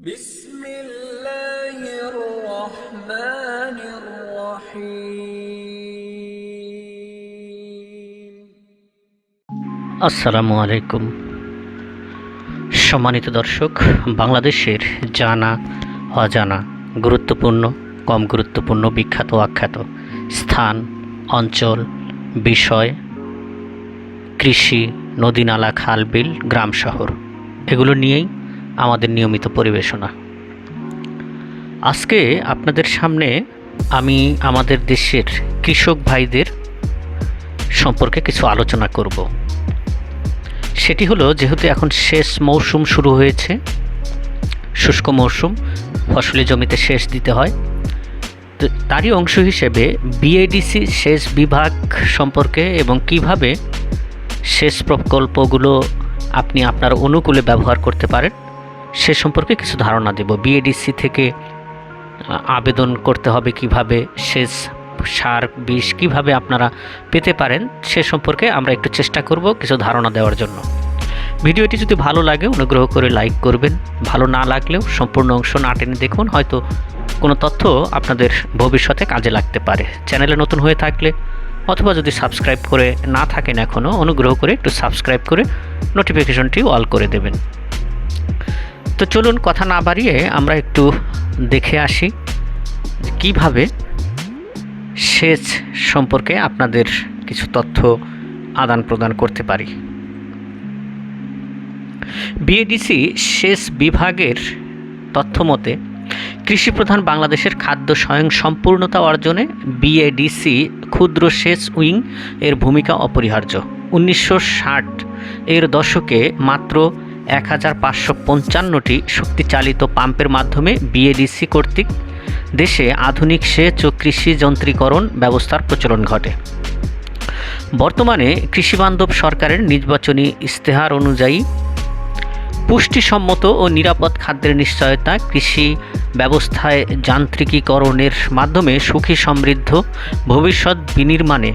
بسم الله الرحمن الرحيم আসসালামু আলাইকুম সম্মানিত দর্শক বাংলাদেশের জানা অজানা গুরুত্বপূর্ণ কম গুরুত্বপূর্ণ বিখ্যাত ও আখ্যাত স্থান অঞ্চল বিষয় কৃষি নদী নালা খাল বিল গ্রাম শহর এগুলো নিয়েই আমাদের নিয়মিত পরিবেশনা। আজকে আপনাদের সামনে আমি আমাদের দেশের কৃষক ভাইদের সম্পর্কে কিছু আলোচনা করব। সেটি হলো, যেহেতু এখন শেষ মৌসুম শুরু হয়েছে, শুষ্ক মৌসুম, ফসলি জমিতে সেচ দিতে হয়, তো তারই অংশ হিসেবে বিএডিসি সেচ বিভাগ সম্পর্কে এবং কীভাবে সেচ প্রকল্পগুলো আপনি আপনার অনুকূলে ব্যবহার করতে পারেন সে সম্পর্কে কিছু ধারণা দেব। বিএডিসি থেকে আবেদন করতে হবে কীভাবে, সেচ, সার, বিষ কীভাবে আপনারা পেতে পারেন, সে সম্পর্কে আমরা একটু চেষ্টা করব কিছু ধারণা দেওয়ার জন্য। ভিডিওটি যদি ভালো লাগে, অনুগ্রহ করে লাইক করবেন। ভালো না লাগলেও সম্পূর্ণ অংশ না টেনে দেখুন, হয়তো কোনো তথ্য আপনাদের ভবিষ্যতে কাজে লাগতে পারে। চ্যানেলে নতুন হয়ে থাকলে, অথবা যদি সাবস্ক্রাইব করে না থাকেন এখনও অনুগ্রহ করে একটু সাবস্ক্রাইব করে নোটিফিকেশনটি অল করে দেবেন। তো চলুন কথা না বাড়িয়ে আমরা একটু দেখে আসি কীভাবে সেচ সম্পর্কে আপনাদের কিছু তথ্য আদান প্রদান করতে পারি। বিএডিসি সেচ বিভাগের তথ্য মতে, কৃষিপ্রধান বাংলাদেশের খাদ্য স্বয়ং সম্পূর্ণতা অর্জনে বিএডিসি ক্ষুদ্র সেচ উইং এর ভূমিকা অপরিহার্য। উনিশশো ষাট এর দশকে মাত্র এক হাজার পাঁচশো পঞ্চান্নটি শক্তিচালিত পাম্পের মাধ্যমে বিএডিসি কর্তৃক দেশে আধুনিক সেচ ও কৃষি যন্ত্রীকরণ ব্যবস্থার প্রচলন ঘটে। বর্তমানে কৃষিবান্ধব সরকারের নির্বাচনী ইস্তেহার অনুযায়ী পুষ্টিসম্মত ও নিরাপদ খাদ্যের নিশ্চয়তা কৃষি ব্যবস্থায় যান্ত্রিকীকরণের মাধ্যমে সুখী সমৃদ্ধ ভবিষ্যৎ বিনির্মাণে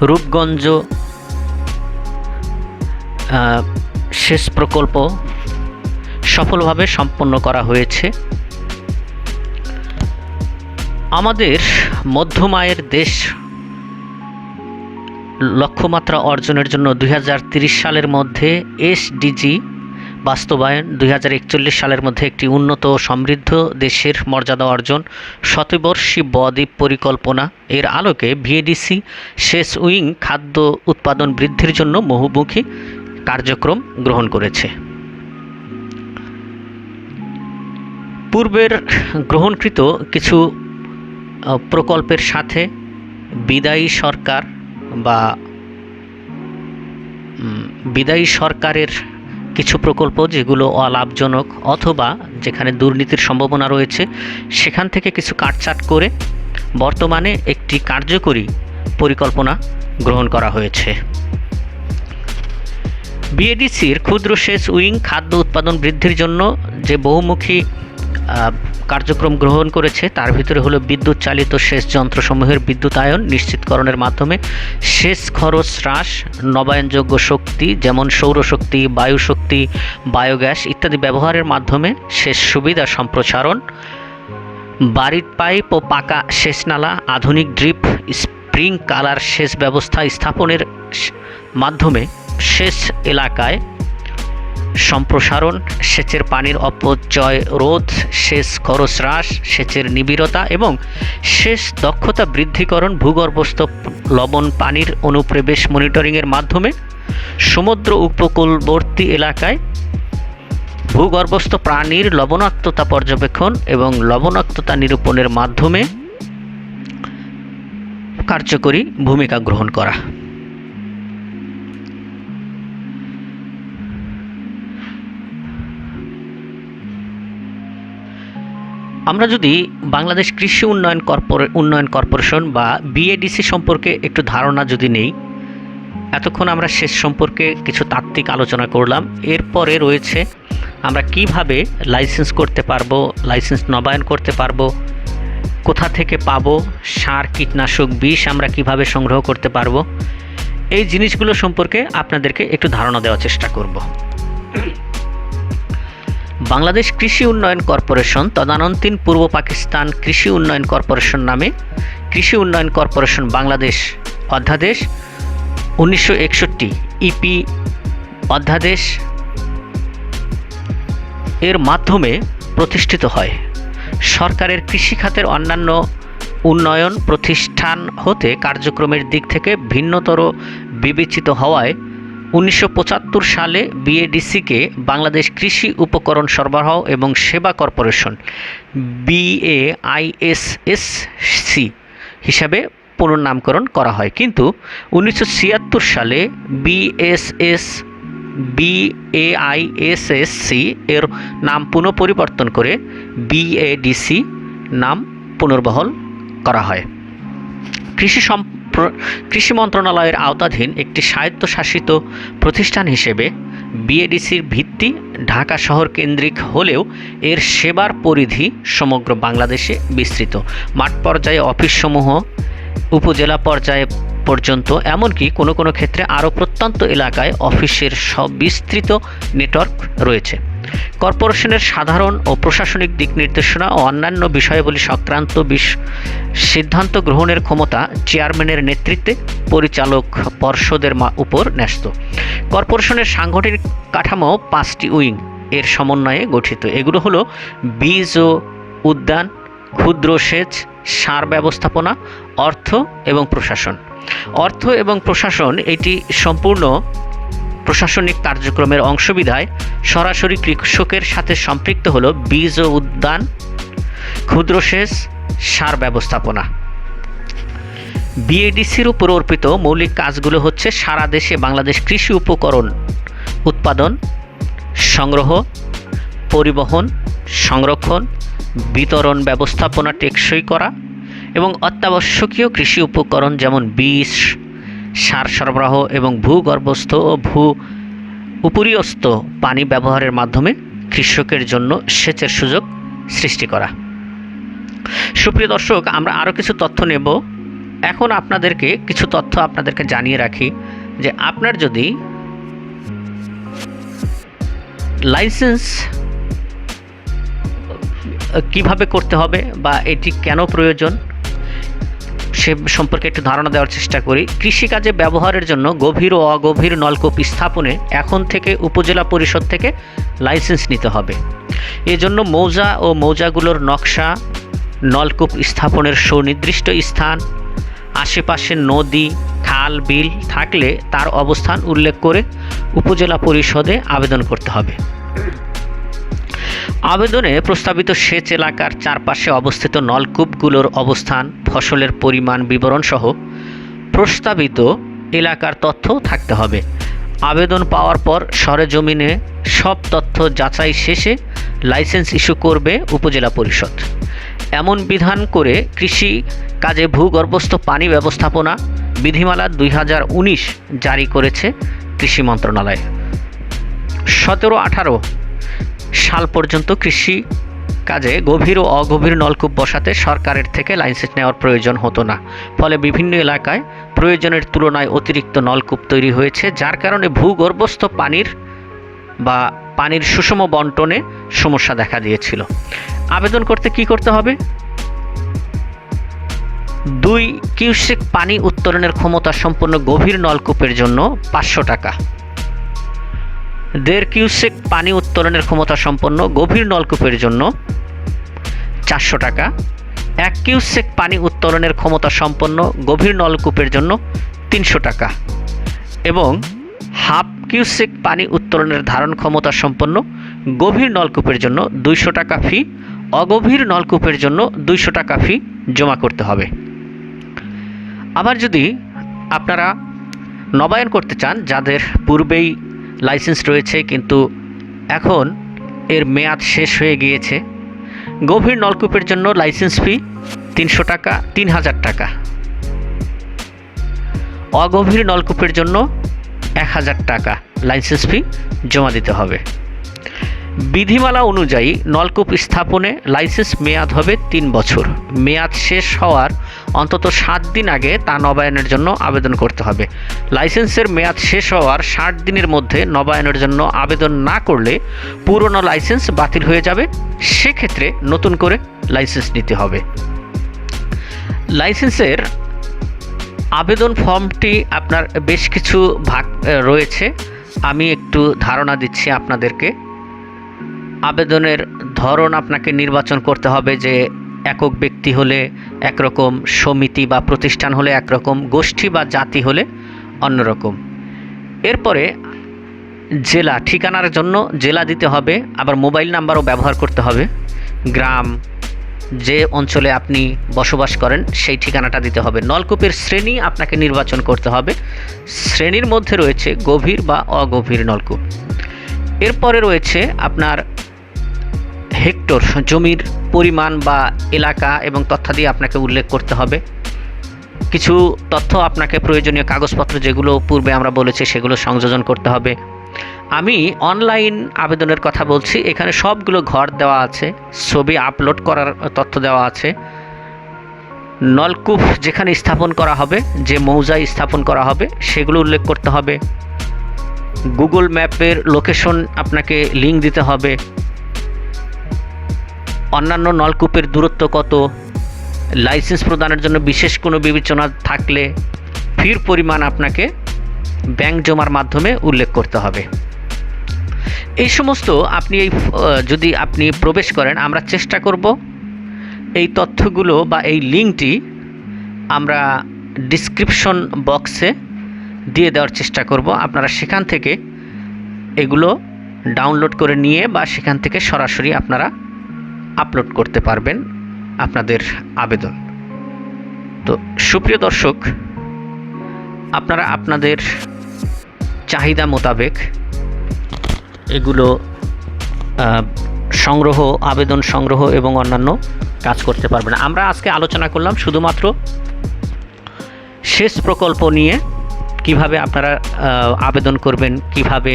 রূপগঞ্জ সেচ প্রকল্প সফলভাবে সম্পন্ন করা হয়েছে। আমাদের মধ্যমায়ের দেশ লক্ষ্যমাত্রা অর্জনের জন্য দুই সালের মধ্যে এসডিজি বাস্তবায়ন, দুই হাজার একচল্লিশ সালের মধ্যে একটি উন্নত সমৃদ্ধ দেশের মর্যাদা অর্জন, শতবর্ষী বদ্বীপ পরিকল্পনা। এর আলোকে ভিএডিসি শেষ উইং খাদ্য উৎপাদন বৃদ্ধির জন্য বহুমুখী কার্যক্রম গ্রহণ করেছে। পূর্বের গ্রহণকৃত কিছু প্রকল্পের সাথে বিদায়ী সরকার বা বিদায়ী সরকারের কিছু প্রকল্প যেগুলো অলাভজনক অথবা যেখানে দুর্নীতির সম্ভাবনা রয়েছে, সেখান থেকে কিছু কাটছাট করে বর্তমানে একটি কার্যকরী পরিকল্পনা গ্রহণ করা হয়েছে। বিএডিসির ক্ষুদ্র সেচ উইং খাদ্য উৎপাদন বৃদ্ধির জন্য যে বহুমুখী কার্যক্রম গ্রহণ করেছে, তার ভিতরে হলো বিদ্যুৎ চালিত সেচ যন্ত্রসমূহের বিদ্যুতায়ন নিশ্চিতকরণের মাধ্যমে সেচ খরচ হ্রাস, নবায়নযোগ্য শক্তি যেমন সৌরশক্তি, বায়ুশক্তি, বায়োগ্যাস ইত্যাদি ব্যবহারের মাধ্যমে সেচ সুবিধা সম্প্রসারণ বাড়ির পাইপ ও পাকা সেচ নালা আধুনিক ড্রিপ, স্প্রিং কালার সেচ ব্যবস্থা স্থাপনের মাধ্যমে সেচ এলাকায় সম্প্রসারণ, সেচের পানির অপচয় রোধ, সেচ খরচ হ্রাস, সেচের নিবিড়তা এবং সেচ দক্ষতা বৃদ্ধিকরণ, ভূগর্ভস্থ লবণ পানির অনুপ্রবেশ মনিটরিংয়ের মাধ্যমে সমুদ্র উপকূলবর্তী এলাকায় ভূগর্ভস্থ প্রাণীর লবণাক্ততা পর্যবেক্ষণ এবং লবণাক্ততা নিরূপণের মাধ্যমে কার্যকরী ভূমিকা গ্রহণ করা। আমরা যদি বাংলাদেশ কৃষি উন্নয়ন কর্পোরে, উন্নয়ন কর্পোরেশন বা বিএডিসি সম্পর্কে একটু ধারণা যদি নেই, এতক্ষণ আমরা শেষ সম্পর্কে কিছু তাত্ত্বিক আলোচনা করলাম। এরপরে রয়েছে আমরা কীভাবে লাইসেন্স করতে পারব, লাইসেন্স নবায়ন করতে পারব, কোথা থেকে পাবো, সার, কীটনাশক, বিষ আমরা কীভাবে সংগ্রহ করতে পারব, এই জিনিসগুলো সম্পর্কে আপনাদেরকে একটু ধারণা দেওয়ার চেষ্টা করব। বাংলাদেশ কৃষি উন্নয়ন কর্পোরেশন, তদানীন্তন পূর্ব পাকিস্তান কৃষি উন্নয়ন কর্পোরেশন নামে কৃষি উন্নয়ন কর্পোরেশন বাংলাদেশ অধ্যাদেশ উনিশশো একষট্টি, ইপি অধ্যাদেশ এর মাধ্যমে প্রতিষ্ঠিত হয়। সরকারের কৃষি খাতের অন্যান্য উন্নয়ন প্রতিষ্ঠান হতে কার্যক্রমের দিক থেকে ভিন্নতর বিবেচিত হওয়ায় উনিশশো পঁচাত্তর সালে বিএডিসিকে বাংলাদেশ কৃষি উপকরণ সরবরাহ এবং সেবা কর্পোরেশন বিএআইএসএসসি হিসাবে পুনর্নামকরণ করা হয়। কিন্তু উনিশশো ছিয়াত্তর সালে বিএসএস বিএআইএসএসসি এর নাম পুনঃপরিবর্তন করে বিএডিসি নাম পুনর্বহল করা হয়। কৃষি কৃষি মন্ত্রণালয়ের আওতাধীন একটি স্বায়ত্তশাসিত প্রতিষ্ঠান হিসেবে বিএডিসির ভিত্তি ঢাকা শহর কেন্দ্রিক হলেও এর সেবার পরিধি সমগ্র বাংলাদেশে বিস্তৃত। মাঠ পর্যায়ে অফিসসমূহ, উপজেলা পর্যায়ে পর্যন্ত, এমনকি কোনো কোনো ক্ষেত্রে আরও প্রত্যন্ত এলাকায় অফিসের সব বিস্তৃত নেটওয়ার্ক রয়েছে। কর্পোরেশনের সাধারণ ও প্রশাসনিক দিক নির্দেশনা ও অন্যান্য বিষয়াবলী সংক্রান্ত বিশ- সিদ্ধান্ত গ্রহণের ক্ষমতা চেয়ারম্যানের নেতৃত্বে পরিচালক পর্ষদের উপর ন্যস্ত। কর্পোরেশনের সাংগঠনিক কাঠামো পাঁচটি উইং এর সমন্বয়ে গঠিত। এগুলো হলো বীজ ও উদ্যান, ক্ষুদ্র সেচ, সার ব্যবস্থাপনা, অর্থ এবং প্রশাসন। অর্থ এবং প্রশাসন এটি সম্পূর্ণ প্রশাসনিক কার্যক্রমের অংশবিধায় সরাসরি কৃষকের সাথে সম্পৃক্ত হলো বীজ ও উদ্যান, ক্ষুদ্র সেচ, সার ব্যবস্থাপনা। বিএডিসির উপর অর্পিত মৌলিক কাজগুলো হচ্ছে সারা দেশে বাংলাদেশ কৃষি উপকরণ উৎপাদন, সংগ্রহ, পরিবহন, সংরক্ষণ, বিতরণ ব্যবস্থাপনা টেকসই করা এবং অত্যাবশ্যকীয় কৃষি উপকরণ যেমন বীজ সার সরবরাহ এবং ভূগর্ভস্থ ও ভূ উপরিয়স্ত পানি ব্যবহারের মাধ্যমে কৃষকের জন্য সেচের সুযোগ সৃষ্টি করা। সুপ্রিয় দর্শক, আমরা আরও কিছু তথ্য নেব। এখন আপনাদেরকে কিছু তথ্য আপনাদেরকে জানিয়ে রাখি যে আপনার যদি লাইসেন্স কীভাবে করতে হবে বা এটি কেন প্রয়োজন সে সম্পর্কে একটু ধারণা দেওয়ার চেষ্টা করি। কৃষিকাজে ব্যবহারের জন্য গভীর ও অগভীর নলকূপ স্থাপনে এখন থেকে উপজেলা পরিষদ থেকে লাইসেন্স নিতে হবে। এজন্য মৌজা ও মৌজাগুলোর নকশা, নলকূপ স্থাপনের সুনির্দিষ্ট স্থান, আশেপাশে নদী, খাল, বিল থাকলে তার অবস্থান উল্লেখ করে উপজেলা পরিষদে আবেদন করতে হবে। আবেদনে প্রস্তাবিত সেচ এলাকার চারপাশে অবস্থিত নলকূপগুলোর অবস্থান, ফসলের পরিমাণ বিবরণ সহ প্রস্তাবিত এলাকার তথ্য থাকতে হবে। আবেদন পাওয়ার পর সরেজমিনে সব তথ্য যাচাই শেষে লাইসেন্স ইস্যু করবে উপজেলা পরিষদ। এমন বিধান করে কৃষি কাজে ভূগর্ভস্থ পানি ব্যবস্থাপনা বিধিমালা দুই হাজার উনিশ জারি করেছে কৃষি মন্ত্রণালয়। সতেরো আঠারো সাল পর্যন্ত কৃষি কাজে গভীর ও অগভীর নলকূপ বসাতে সরকারের থেকে লাইসেন্স নেওয়ার প্রয়োজন হতো না। ফলে বিভিন্ন এলাকায় প্রয়োজনের তুলনায় অতিরিক্ত নলকূপ তৈরি হয়েছে, যার কারণে ভূগর্ভস্থ পানির বা পানির সুষম বন্টনে সমস্যা দেখা দিয়েছিল। আবেদন করতে কি করতে হবে? দুই কিউসেক পানি উত্তোলনের ক্ষমতা সম্পন্ন গভীর নলকূপের জন্য পাঁচশো টাকা। দেড় কিউসেক পানি উত্তোলনের ক্ষমতা সম্পন্ন গভীর নলকূপের জন্য চারশো টাকা। এক কিউসেক পানি উত্তোলনের ক্ষমতা সম্পন্ন গভীর নলকূপের জন্য তিনশো টাকা। এবং হাফ কিউসেক পানি উত্তোলনের ধারণ ক্ষমতা সম্পন্ন গভীর নলকূপের জন্য দুইশো টাকা ফি, অগভীর নলকূপের জন্য দুইশো টাকা ফি জমা করতে হবে। আবার যদি আপনারা নবায়ন করতে চান, যাদের পূর্বেই লাইসেন্স রয়েছে, কিন্তু এখন এর মেয়াদ শেষ হয়ে গিয়েছে। গভীর নলকূপের জন্য লাইসেন্স ফি তিনশো টাকা, তিন হাজার টাকা। অগভীর নলকূপের জন্য এক হাজার টাকা লাইসেন্স ফি জমা দিতে হবে। বিধিমালা অনুযায়ী নলকূপ স্থাপনে লাইসেন্স মেয়াদ হবে তিন বছর। মেয়াদ শেষ হওয়ার অন্তত সাত দিন আগে তা নবায়নের জন্য আবেদন করতে হবে। লাইসেন্সের মেয়াদ শেষ হওয়ার ষাট দিনের মধ্যে নবায়নের জন্য আবেদন না করলে পুরনো লাইসেন্স বাতিল হয়ে যাবে। সেক্ষেত্রে নতুন করে লাইসেন্স নিতে হবে। লাইসেন্সের আবেদন ফর্মটি আপনার বেশ কিছু ভাগ রয়েছে। আমি একটু ধারণা দিচ্ছি আপনাদেরকে। আবেদনের ধরন আপনাকে নির্বাচন করতে হবে যে একক ব্যক্তি হলে একরকম সমিতি বা প্রতিষ্ঠান হলে একরকম, গোষ্ঠী বা জাতি হলে অন্যরকম। এরপরে জেলা ঠিকানার জন্য জেলা দিতে হবে, আবার মোবাইল নাম্বারও ব্যবহার করতে হবে। গ্রাম যে অঞ্চলে আপনি বসবাস করেন, সেই ঠিকানাটা দিতে হবে। নলকূপের শ্রেণি আপনাকে নির্বাচন করতে হবে। শ্রেণির মধ্যে রয়েছে গভীর বা অগভীর নলকূপ। এরপরে রয়েছে আপনার হেক্টর জমির পরিমাণ বা এলাকা এবং তথ্যাদি আপনাকে উল্লেখ করতে হবে। কিছু তথ্য আপনাকে প্রয়োজনীয় কাগজপত্র যেগুলো পূর্বে আমরা বলেছি, সেগুলো সংযোজন করতে হবে। আমি অনলাইন আবেদনের কথা বলছি, এখানে সবগুলো ঘর দেওয়া আছে, ছবি আপলোড করার তথ্য দেওয়া আছে। নলকূপ যেখানে স্থাপন করা হবে, যে মৌজায় স্থাপন করা হবে, সেগুলো উল্লেখ করতে হবে। গুগল ম্যাপের লোকেশন আপনাকে লিঙ্ক দিতে হবে। অন্যান্য নলকূপের দূরত্ব কত? লাইসেন্স প্রদানের জন্য বিশেষ কোনো বিবেচনা থাকলে ফির পরিমাণ আপনাকে ব্যাংক জমার মাধ্যমে উল্লেখ করতে হবে। এই সমস্ত আপনি এই যদি আপনি প্রবেশ করেন, আমরা চেষ্টা করব এই তথ্যগুলো বা এই লিঙ্কটি আমরা ডিসক্রিপশন বক্সে দিয়ে দেওয়ার চেষ্টা করব। আপনারা সেখান থেকে এগুলো ডাউনলোড করে নিয়ে বা সেখান থেকে সরাসরি আপনারা আপলোড করতে পারবেন আপনাদের আবেদন। তো সুপ্রিয় দর্শক, আপনারা আপনাদের চাহিদা মোতাবেক এগুলো সংগ্রহ, আবেদন সংগ্রহ এবং অন্যান্য কাজ করতে পারবেন। আমরা আজকে আলোচনা করলাম শুধুমাত্র শেষ প্রকল্প নিয়ে কীভাবে আপনারা আবেদন করবেন, কীভাবে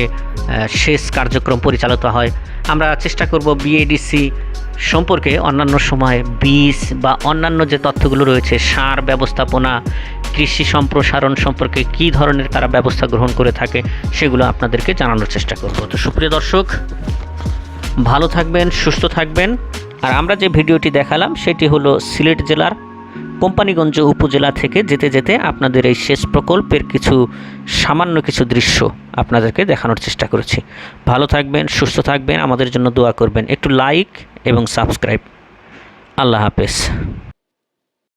শেষ কার্যক্রম পরিচালিত হয়। আমরা চেষ্টা করব বিএডিসি সম্পর্কে অন্যান্য সময় বীজ বা অন্যান্য যে তথ্যগুলো রয়েছে, সার ব্যবস্থাপনা, কৃষি সম্প্রসারণ সম্পর্কে কী ধরনের তারা ব্যবস্থা গ্রহণ করে থাকে, সেগুলো আপনাদেরকে জানানোর চেষ্টা করব। তো সুপ্রিয় দর্শক, ভালো থাকবেন, সুস্থ থাকবেন। আর আমরা যে ভিডিওটি দেখালাম, সেটি হলো সিলেট জেলার কোম্পানিগঞ্জ উপজেলা থেকে যেতে যেতে আপনাদের এই শেষ প্রকল্পের কিছু সামান্য কিছু দৃশ্য আপনাদেরকে দেখানোর চেষ্টা করেছি। ভালো থাকবেন, সুস্থ থাকবেন, আমাদের জন্য দোয়া করবেন। একটু লাইক এবং সাবস্ক্রাইব। আল্লাহ হাফেজ।